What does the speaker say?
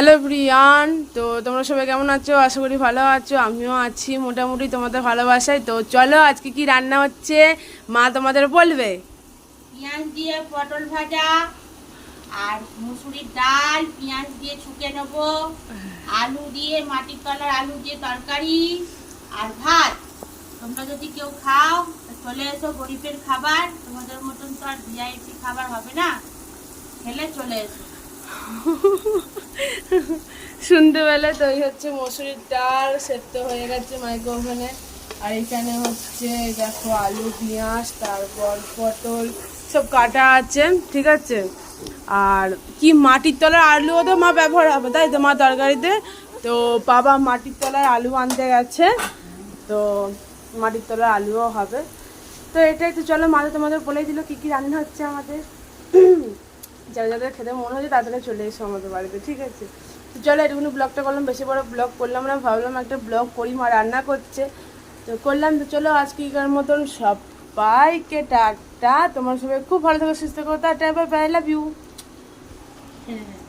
Hello Brian তো তোমরা সবাই কেমন আছো? আশা করি ভালো আছো। আমিও আছি মোটামুটি তোমাদের ভালোবাসায়। তো চলো, আজকে কি রান্না হচ্ছে? মা তোমাদের বলবে। পেঁয়াজ দিয়ে পটল ভাজা আর মুসুরির ডাল, পেঁয়াজ দিয়ে ছুকে নেব। আলু দিয়ে, মাটির তলার আলু দিয়ে তরকারি আর ভাত। তোমরা যদি কেউ খাও চলে এসো গরিবের খাবার। তোমাদের মতন তো আর ভিআইপি খাবার হবে না। খেলে চলে এসো। পেলে তো এই হচ্ছে মসুরির ডাল সেদ্ধ হয়ে গেছে মাইক্রো ওভেনে আর এখানে হচ্ছে দেখো আলু, পেঁয়াজ, তারপর পটল, সব কাটা আছে, ঠিক আছে? আর কি মাটির তলার আলুও তো মা ব্যবহার হবে, তাই তো মা তরকারিতে? তো বাবা মাটির তলার আলু আনতে গেছে, তো মাটির তলার আলুও হবে। তো এটা একটু চলো মা তোমাদের বলেই দিল, কী কী রান্না হচ্ছে আমাদের? যারা যাদের খেতে মনে হচ্ছে তাদের চলে এসো আমাদের বাড়িতে, ঠিক আছে? তো চলো এটুকুনি ব্লগটা করলাম, বেশি বড় ব্লগ করলাম না, ভাবলাম একটা ব্লগ করি, মা রান্না করছে। তো করলাম, তো চলো আজকেকার মতন সবাইকে টাটা, তোমার সবাই খুব ভালো থাকো, সুস্থ করো tata bye bye love you হ্যাঁ।